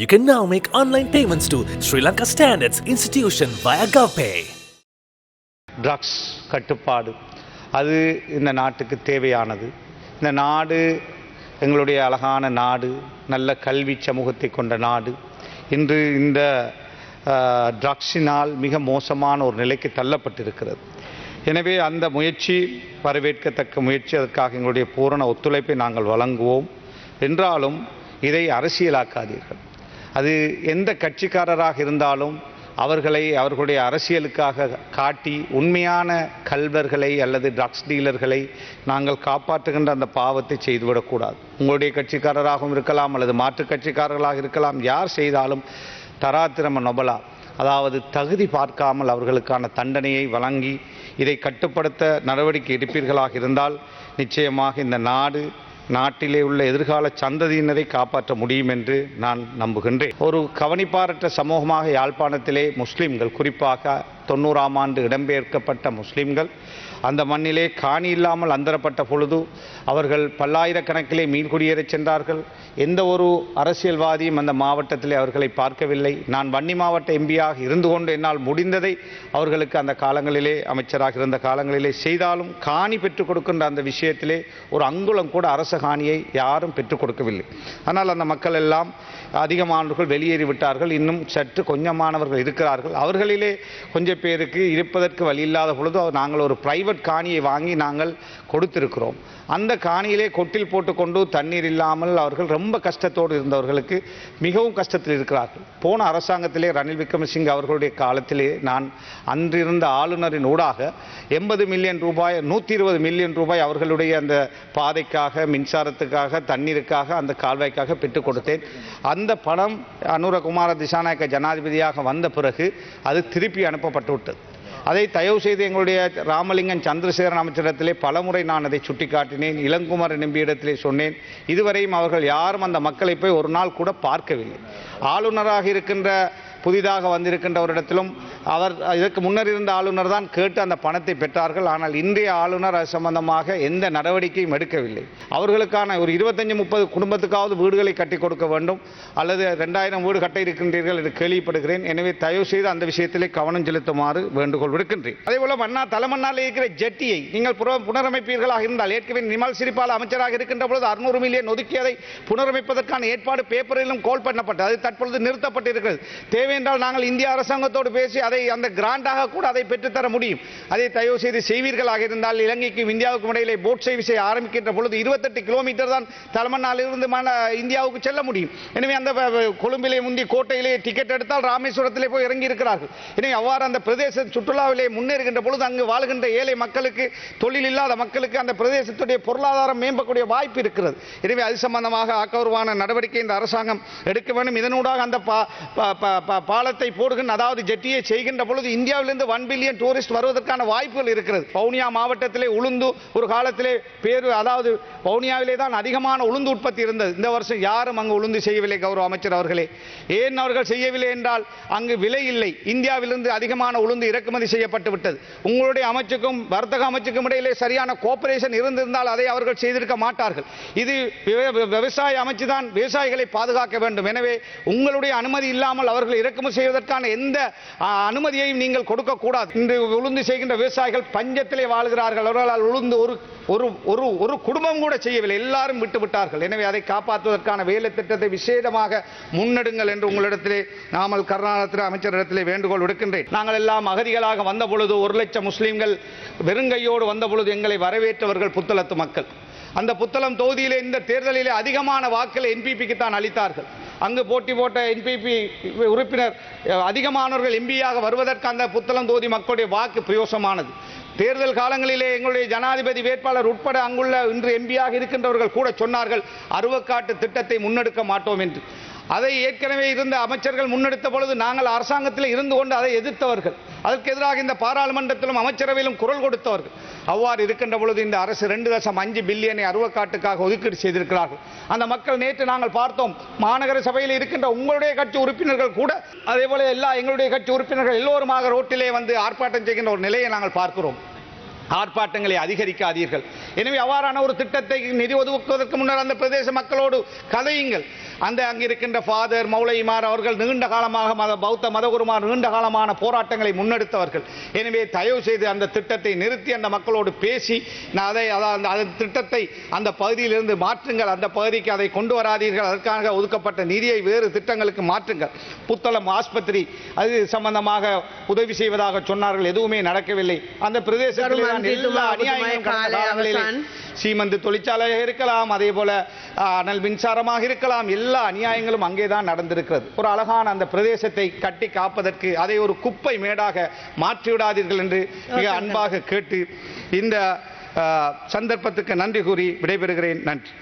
You can now make online payments to Sri Lanka Standards Institution via GovPay. Drugs கட்டுப்பாடு. அது இந்த நாட்டுக்கு தேவையானது. இந்த நாடு எங்களுடைய அழகான நாடு நல்ல கல்வி சமூகத்தை கொண்ட நாடு. இன்று இந்த ட்ரக்ஸினால் மிக மோசமான ஒரு நிலைக்கு தள்ளப்பட்டிருக்கிறது. எனவே அந்த முயற்சி வரவேற்கத்தக்க முயற்சி அதற்காக எங்களுடைய பூரண ஒத்துழைப்பை நாங்கள் வழங்குவோம். என்றாலும் இதை அரசியலாக்காதீர்கள். அது எந்த கட்சிக்காரராக இருந்தாலும் அவர்களை அவர்களுடைய அரசியலுக்காக காட்டி உண்மையான கல்வர்களை அல்லது ட்ரக்ஸ் டீலர்களை நாங்கள் காப்பாற்றுகின்ற அந்த பாவத்தை செய்துவிடக்கூடாது உங்களுடைய கட்சிக்காரராகவும் இருக்கலாம் அல்லது மாற்றுக் கட்சிக்காரர்களாக இருக்கலாம். யார் செய்தாலும் தராத்திரம நொபலா அதாவது தகுதி பார்க்காமல் அவர்களுக்கான தண்டனையை வழங்கி இதை கட்டுப்படுத்த நடவடிக்கை எடுப்பீர்களாக இருந்தால் நிச்சயமாக இந்த நாடு நாட்டிலே உள்ள எதிர்கால சந்ததியினரை காப்பாற்ற முடியும் என்று நான் நம்புகின்றேன். ஒரு கவனிப்பாரற்ற சமூகமாக யாழ்ப்பாணத்திலே முஸ்லிம்கள் குறிப்பாக தொண்ணூறாம் ஆண்டு இடம்பெயர்க்கப்பட்ட முஸ்லிம்கள். அந்த மண்ணிலே காணி இல்லாமல் அந்தரப்பட்ட பொழுது அவர்கள் பல்லாயிரக்கணக்கிலே மீன் குடியேறச் சென்றார்கள். எந்த ஒரு அரசியல்வாதியும் அந்த மாவட்டத்திலே அவர்களை பார்க்கவில்லை. நான் வன்னி மாவட்ட எம்பியாக இருந்து கொண்டு என்னால் முடிந்ததை அவர்களுக்கு அந்த காலங்களிலே அமைச்சராக இருந்த காலங்களிலே செய்தாலும் காணி பெற்றுக் கொடுக்கின்ற அந்த விஷயத்திலே ஒரு அங்குலம் கூட அரச காணியை யாரும் பெற்றுக் கொடுக்கவில்லை. ஆனால் அந்த மக்கள் எல்லாம் அதிகமானவர்கள் வெளியேறி விட்டார்கள் இன்னும் சற்று கொஞ்சமானவர்கள் இருக்கிறார்கள். அவர்களிலே கொஞ்சம் பேருக்கு இருப்பதற்கு வழி இல்லாத பொழுது நாங்கள் ஒரு பிரைவேட் காணியை வாங்கி நாங்கள் கொடுத்திருக்கிறோம். அந்த காணியிலே கொட்டில் போட்டுக்கொண்டு தண்ணீர் இல்லாமல் அவர்கள் ரொம்ப கஷ்டத்தோடு இருந்தவர்களுக்கு மிகவும் கஷ்டத்தில் இருக்கிறார்கள். போன அரசாங்கத்திலே ரணில் விக்ரமசிங் அவர்களுடைய காலத்திலே நான் அன்றிருந்த ஆளுநரின் ஊடாக எண்பது மில்லியன் ரூபாய் நூற்றி இருபது மில்லியன் ரூபாய் அவர்களுடைய அந்த பாதைக்காக மின்சாரத்துக்காக தண்ணீருக்காக அந்த கால்வாய்க்காக பெற்றுக் கொடுத்தேன். அந்த பணம் அனுரகுமார திசாநாயக்க ஜனாதிபதியாக வந்த பிறகு அது திருப்பி அனுப்பப்பட்டது. விட்டது அதை தயவு செய்து எங்களுடைய ராமலிங்கன் சந்திரசேகரன் அமைச்சரிடத்திலே பலமுறை நான் அதை சுட்டிக்காட்டினேன். இளங்குமரன் நம்பியிடத்திலே சொன்னேன். இதுவரையும் அவர்கள் யாரும் அந்த மக்களை போய் ஒரு நாள் கூட பார்க்கவில்லை. ஆளுநராக இருக்கின்ற புதிதாக வந்திருக்கின்றவரிடத்திலும் அவர் இதற்கு முன்னர் இருந்த ஆளுநர் தான் கேட்டு அந்த பணத்தை பெற்றார்கள். ஆனால் இன்றைய ஆளுநர் அது சம்பந்தமாக எந்த நடவடிக்கையும் எடுக்கவில்லை. அவர்களுக்கான ஒரு இருபத்தஞ்சு முப்பது குடும்பத்துக்காவது வீடுகளை கட்டி கொடுக்க வேண்டும். அல்லது ரெண்டாயிரம் வீடு கட்ட இருக்கின்றீர்கள் என்று கேள்விப்படுகிறேன். எனவே தயவு செய்து அந்த விஷயத்திலே கவனம் செலுத்துமாறு வேண்டுகோள் விடுக்கின்றேன். அதே போல மன்னா தலைமன்னாலே இருக்கிற ஜெட்டியை நீங்கள் புனரமைப்பீர்களாக இருந்தால் ஏற்கனவே நிமல் சிரிப்பால் அமைச்சராக இருக்கின்ற பொழுது அறுநூறு மில்லியன் ஒதுக்கியதை புனரமைப்பதற்கான ஏற்பாடு பேப்பரிலும் கோல் பண்ணப்பட்டது. அது தற்பொழுது நிறுத்தப்பட்டிருக்கிறது. தேவை என்றால் நாங்கள் இந்திய அரசாங்கத்தோடு பேசி அதை அந்த கிராண்டாக கூட அதை பெற்றுத்தர முடியும். அதை தயவு செய்து செய்வீர்களாக இருந்தால் இலங்கைக்கும் இந்தியாவுக்கும் இடையிலே போட் சர்வீஸை ஆரம்பிக்கின்ற பொழுது இருபத்தெட்டு கிலோமீட்டர் தான் தலைமன்னாலிருந்து இந்தியாவுக்கு செல்ல முடியும். எனவே அந்த கொழும்பிலே முந்தி கோட்டையிலே டிக்கெட் எடுத்தால் ராமேஸ்வரத்திலே போய் இறங்கி இருக்கிறார்கள் எனவே அவ்வாறு அந்த பிரதேச சுற்றுலாவிலே முன்னேறுகின்ற பொழுது அங்கு வாழ்கின்ற ஏழை மக்களுக்கு தொழில் இல்லாத மக்களுக்கு அந்த பிரதேசத்துடைய பொருளாதாரம் மேம்பக்கூடிய வாய்ப்பு இருக்கிறது. எனவே அது சம்பந்தமாக ஆக்கபூர்வமான நடவடிக்கை இந்த அரசாங்கம் எடுக்க வேண்டும். இதனூடாக அந்த பாலத்தை போடுகின்ற அதாவது ஜெட்டியை செய்கின்ற பொழுது இந்தியாவிலிருந்து ஒன் பில்லியன் டூரிஸ்ட் வருவதற்கான வாய்ப்புகள் இருக்கிறது. வவுனியா மாவட்டத்திலே உளுந்து ஒரு காலத்திலே பேரு அதாவது வவுனியாவிலே தான் அதிகமான உளுந்து உற்பத்தி இருந்தது. இந்த வருஷம் யாரும் அங்கு உளுந்து செய்யவில்லை கௌரவ அமைச்சர் அவர்களே. ஏன் அவர்கள் செய்யவில்லை என்றால் அங்கு விலை இல்லை. இந்தியாவிலிருந்து அதிகமான உளுந்து இறக்குமதி செய்யப்பட்டு விட்டது. உங்களுடைய அமைச்சுக்கும் வர்த்தக அமைச்சுக்கும் இடையிலே சரியான கோஆபரேஷன் இருந்திருந்தால் அதை அவர்கள் செய்திருக்க மாட்டார்கள். இது விவ- விவசாய அமைச்சு தான் விவசாயிகளை பாதுகாக்க வேண்டும். எனவே உங்களுடைய அனுமதி இல்லாமல் அவர்கள் இறக்குமதி செய்வதற்கான எந்த அனுமதியையும் நீங்கள் கொடுக்கக்கூடாது. இன்று உளுந்து செய்கின்ற விவசாயிகள் பஞ்சத்திலே வாழ்கிறார்கள். அவர்களால் உளுந்து ஒரு ஒரு ஒரு ஒரு குடும்பம் கூட செய்யவில்லை. எல்லாரும் விட்டு விட்டார்கள். எனவே அதை காப்பாற்றுவதற்கான வேலை திட்டத்தை விசேடமாக முன்னெடுங்கள் என்று உங்களிடத்திலே நாமல் கருணாநிதி அமைச்சரிடத்திலே வேண்டுகோள் விடுக்கின்றேன். நாங்கள் எல்லாம் அகதிகளாக வந்த பொழுது ஒரு லட்சம் முஸ்லீம்கள் வெறுங்கையோடு வந்த பொழுது எங்களை வரவேற்றவர்கள் புத்தளத்து மக்கள். அந்த புத்தளம் தொகுதியிலே இந்த தேர்தலிலே அதிகமான வாக்களை என்பிபிக்கு தான் அளித்தார்கள். அங்கு போட்டி போட்ட என்பிபி உறுப்பினர் அதிகமானவர்கள் எம்பியாக வருவதற்கு அந்த புத்தளம் தொகுதி மக்களுடைய வாக்கு பிரயோசமானது தேர்தல் காலங்களிலே எங்களுடைய ஜனாதிபதி வேட்பாளர் உட்பட அங்குள்ள இன்று எம்பியாக இருக்கின்றவர்கள் கூட சொன்னார்கள் அருவக்காட்டு திட்டத்தை முன்னெடுக்க மாட்டோம் என்று. அதை ஏற்கனவே இருந்த அமைச்சர்கள் முன்னெடுத்த பொழுது நாங்கள் அரசாங்கத்தில் இருந்து கொண்டு அதை எதிர்த்தவர்கள். அதற்கு எதிராக இந்த பாராளுமன்றத்திலும் அமைச்சரவையிலும் குரல் கொடுத்தவர்கள். அவ்வாறு இருக்கின்ற பொழுது இந்த அரசு ரெண்டு தசம் அஞ்சு பில்லியனை அருவக்காட்டுக்காக ஒதுக்கீடு செய்திருக்கிறார்கள். அந்த மக்கள் நேற்று நாங்கள் பார்த்தோம் மாநகர சபையில் இருக்கின்ற உங்களுடைய கட்சி உறுப்பினர்கள் கூட அதே போல எல்லா எங்களுடைய கட்சி உறுப்பினர்கள் எல்லோருமாக ரோட்டிலே வந்து ஆர்ப்பாட்டம் செய்கின்ற ஒரு நிலையை நாங்கள் பார்க்கிறோம். ஆர்ப்பாட்டங்களை அதிகரிக்காதீர்கள். எனவே அவ்வாறான ஒரு திட்டத்தை நிதி ஒதுக்குவதற்கு முன்னர் அந்த பிரதேச மக்களோடு கதையுங்கள். அந்த அங்கிருக்கின்ற ஃபாதர் மௌலைமார் அவர்கள் நீண்ட காலமாக மத பௌத்த மதகுருமார் நீண்ட காலமான போராட்டங்களை முன்னெடுத்தவர்கள். எனவே தயவு செய்து அந்த திட்டத்தை நிறுத்தி அந்த மக்களோடு பேசி நான் அதை அந்த திட்டத்தை அந்த பகுதியிலிருந்து மாற்றுங்கள். அந்த பகுதிக்கு அதை கொண்டு வராதீர்கள். அதற்காக ஒதுக்கப்பட்ட நிதியை வேறு திட்டங்களுக்கு மாற்றுங்கள். புத்தளம் ஆஸ்பத்திரி அது சம்பந்தமாக உதவி செய்வதாக சொன்னார்கள். எதுவுமே நடக்கவில்லை. அந்த பிரதேசத்தில் எல்லா அநியாயங்களும் சீமந்து தொழிற்சாலையாக இருக்கலாம் அதே போல அனல் மின்சாரமாக இருக்கலாம். எல்லா அநியாயங்களும் அங்கே தான் நடந்திருக்கிறது. ஒரு அழகான அந்த பிரதேசத்தை கட்டி காப்பதற்கு அதை ஒரு குப்பை மேடாக மாற்றிவிடாதீர்கள் என்று மிக அன்பாக கேட்டு இந்த சந்தர்ப்பத்துக்கு நன்றி கூறி விடைபெறுகிறேன். நன்றி.